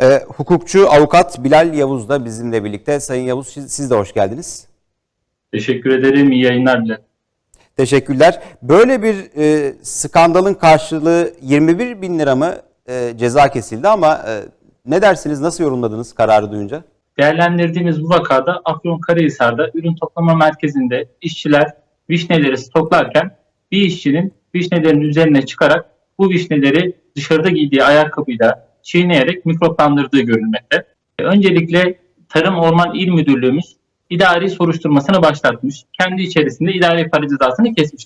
E, hukukçu avukat Bilal Yavuz da bizimle birlikte. Sayın Yavuz siz, siz de hoş geldiniz. Teşekkür ederim. İyi yayınlar dilerim. Teşekkürler. Böyle bir e, skandalın karşılığı 21 bin lira mı e, ceza kesildi ama e, ne dersiniz? Nasıl yorumladınız kararı duyunca? Değerlendirdiğimiz bu vakada Afyonkarahisar'da ürün toplama merkezinde işçiler vişneleri stoklarken bir işçinin vişnelerin üzerine çıkarak bu vişneleri dışarıda giydiği ayakkabıyla çiğneyerek mikroplandırdığı görülmekte. E, Öncelikle Tarım Orman İl Müdürlüğümüz idari soruşturmasını başlatmış. Kendi içerisinde idari para cezasını kesmiş.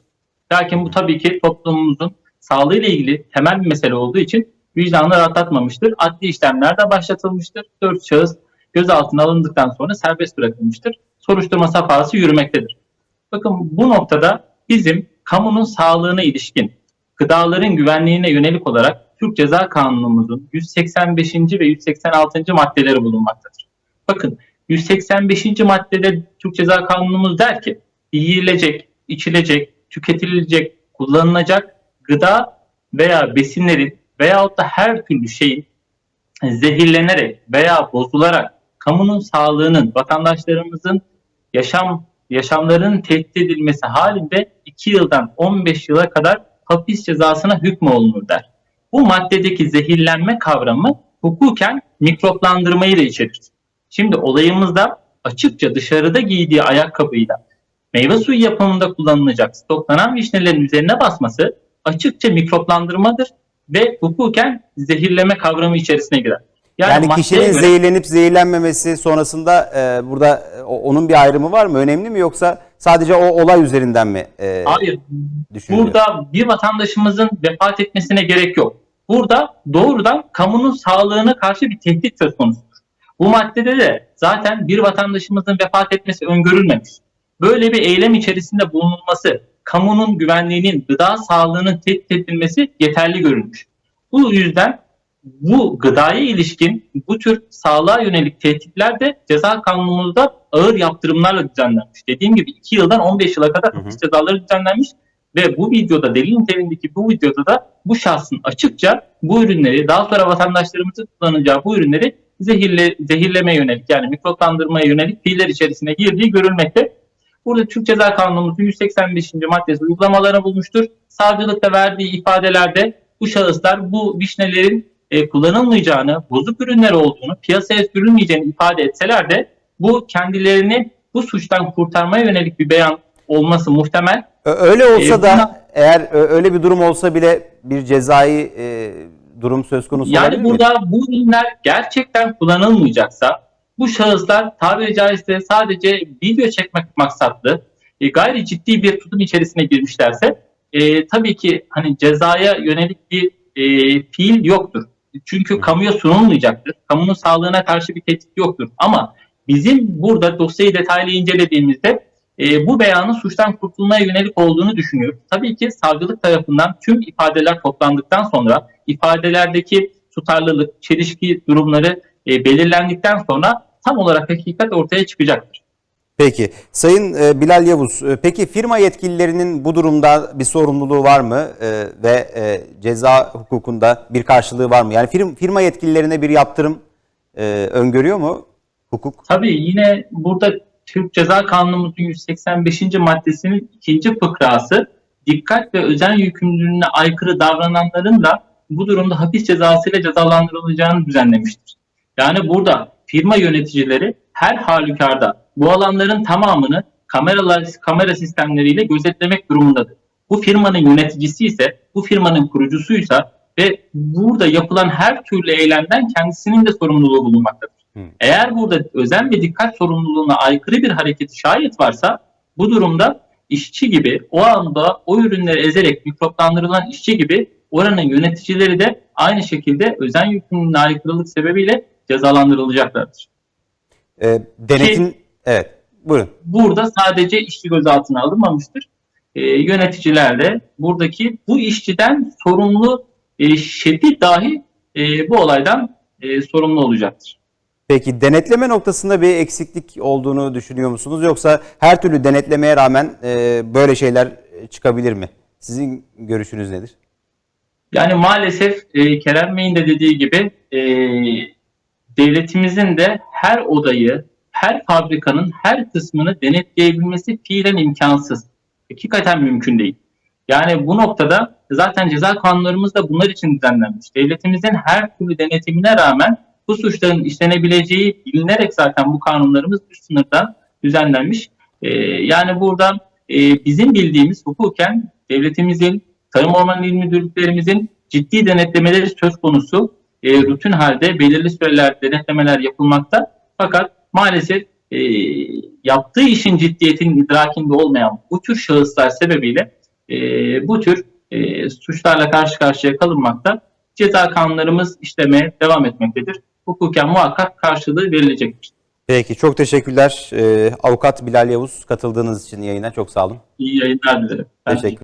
Lakin bu tabii ki toplumumuzun sağlığıyla ilgili temel bir mesele olduğu için vicdanı rahatlatmamıştır. Adli işlemler de başlatılmıştır. Dört şahıs gözaltına alındıktan sonra serbest bırakılmıştır. Soruşturma safhası yürümektedir. Bakın bu noktada bizim kamunun sağlığına ilişkin gıdaların güvenliğine yönelik olarak Türk Ceza Kanunumuzun 185. ve 186. maddeleri bulunmaktadır. Bakın 185. maddede Türk Ceza Kanunumuz der ki yiyilecek, içilecek, tüketilecek, kullanılacak gıda veya besinlerin veyahut da her türlü şeyin zehirlenerek veya bozularak kamunun sağlığının, vatandaşlarımızın yaşam yaşamlarının tehdit edilmesi halinde 2 yıldan 15 yıla kadar hapis cezasına hükmolunur der. Bu maddedeki zehirlenme kavramı hukuken mikroplandırmayı da içerir. Şimdi olayımızda açıkça dışarıda giydiği ayakkabıyla meyve suyu yapımında kullanılacak stoklanan vişnelerin üzerine basması açıkça mikroplandırmadır ve hukuken zehirleme kavramı içerisine girer. Yani, maddeye kişinin göre- zehirlenip zehirlenmemesi sonrasında e, burada e, onun bir ayrımı var mı? Önemli mi yoksa sadece o olay üzerinden mi e, Hayır. düşünülüyor? Burada bir vatandaşımızın vefat etmesine gerek yok. Burada doğrudan kamunun sağlığına karşı bir tehdit söz konusudur. Bu maddede de zaten bir vatandaşımızın vefat etmesi öngörülmemiş. Böyle bir eylem içerisinde bulunulması, kamunun güvenliğinin, gıda sağlığının tehdit edilmesi yeterli görülmüş. Bu yüzden bu gıdaya ilişkin bu tür sağlığa yönelik tehditler de ceza kanunumuzda ağır yaptırımlarla düzenlenmiş. Dediğim gibi 2 yıldan 15 yıla kadar hapis cezaları düzenlenmiş ve bu videoda delil niteliğindeki bu videoda da bu şahsın açıkça bu ürünleri daha sonra vatandaşlarımızın kullanacağı bu ürünleri zehirle, zehirlemeye yönelik yani mikroplandırmaya yönelik fiiller içerisine girdiği görülmekte. Burada Türk Ceza Kanunumuzun 185. maddesi uygulamalarına bulmuştur. Savcılıkta verdiği ifadelerde bu şahıslar bu vişnelerin e, kullanılmayacağını, bozuk ürünler olduğunu, piyasaya sürülmeyeceğini ifade etseler de bu kendilerini bu suçtan kurtarmaya yönelik bir beyan olması muhtemel. Öyle olsa E, da buna- eğer öyle bir durum olsa bile bir cezai e, durum söz konusu olabilir Yani mi? burada bu ürünler gerçekten kullanılmayacaksa bu şahıslar tabiri caizse sadece video çekmek maksatlı e, gayri ciddi bir tutum içerisine girmişlerse e, tabii ki hani cezaya yönelik bir e, fiil yoktur. Çünkü kamuya sunulmayacaktır. Kamunun sağlığına karşı bir tehdit yoktur. Ama bizim burada dosyayı detaylı incelediğimizde e, bu beyanın suçtan kurtulmaya yönelik olduğunu düşünüyoruz. Tabii ki savcılık tarafından tüm ifadeler toplandıktan sonra ifadelerdeki tutarlılık, çelişki durumları e, belirlendikten sonra tam olarak hakikat ortaya çıkacaktır. Peki. Sayın e, Bilal Yavuz, e, peki firma yetkililerinin bu durumda bir sorumluluğu var mı E, ve ceza hukukunda bir karşılığı var mı? Yani firm, firma yetkililerine bir yaptırım öngörüyor mu hukuk? Tabii yine burada Türk Ceza Kanunumuzun 185. maddesinin ikinci fıkrası dikkat ve özen yükümlülüğüne aykırı davrananların da bu durumda hapis cezasıyla cezalandırılacağını düzenlemiştir. Yani burada firma yöneticileri her halükarda bu alanların tamamını kameralar, kamera sistemleriyle gözetlemek durumundadır. Bu firmanın yöneticisi ise, bu firmanın kurucusuysa ve burada yapılan her türlü eylemden kendisinin de sorumluluğu bulunmaktadır. Eğer burada özen ve dikkat sorumluluğuna aykırı bir hareketi şayet varsa bu durumda işçi gibi o anda o ürünleri ezerek mikroplandırılan işçi gibi oranın yöneticileri de aynı şekilde özen yükümlülüğüne aykırılık sebebiyle cezalandırılacaklardır. E, denetim, evet buyurun. Burada sadece işçi gözaltına alınmamıştır. E, yöneticiler de buradaki bu işçiden sorumlu e, şefi dahi e, bu olaydan e, sorumlu olacaktır. Peki denetleme noktasında bir eksiklik olduğunu düşünüyor musunuz? Yoksa her türlü denetlemeye rağmen e, böyle şeyler çıkabilir mi? Sizin görüşünüz nedir? Yani maalesef e, Kerem Bey'in de dediği gibi e, devletimizin de her odayı, her fabrikanın her kısmını denetleyebilmesi fiilen imkansız. Hakikaten mümkün değil. Yani bu noktada zaten ceza kanunlarımız da bunlar için düzenlenmiş. Devletimizin her türlü denetimine rağmen bu suçların işlenebileceği bilinerek zaten bu kanunlarımız üst sınırdan düzenlenmiş. Ee, yani burada e, bizim bildiğimiz hukuken devletimizin, Tarım Orman İl Müdürlüklerimizin ciddi denetlemeleri söz konusu. E, rutin halde belirli süreler denetlemeler yapılmakta. Fakat maalesef e, yaptığı işin ciddiyetinin idrakinde olmayan bu tür şahıslar sebebiyle e, bu tür e, suçlarla karşı karşıya kalınmakta. Ceza kanunlarımız işlemeye devam etmektedir. Hukuken muhakkak karşılığı verilecektir. Peki çok teşekkürler. Ee, Avukat Bilal Yavuz katıldığınız için yayına çok sağ olun. İyi yayınlar dilerim. Ben Teşekkür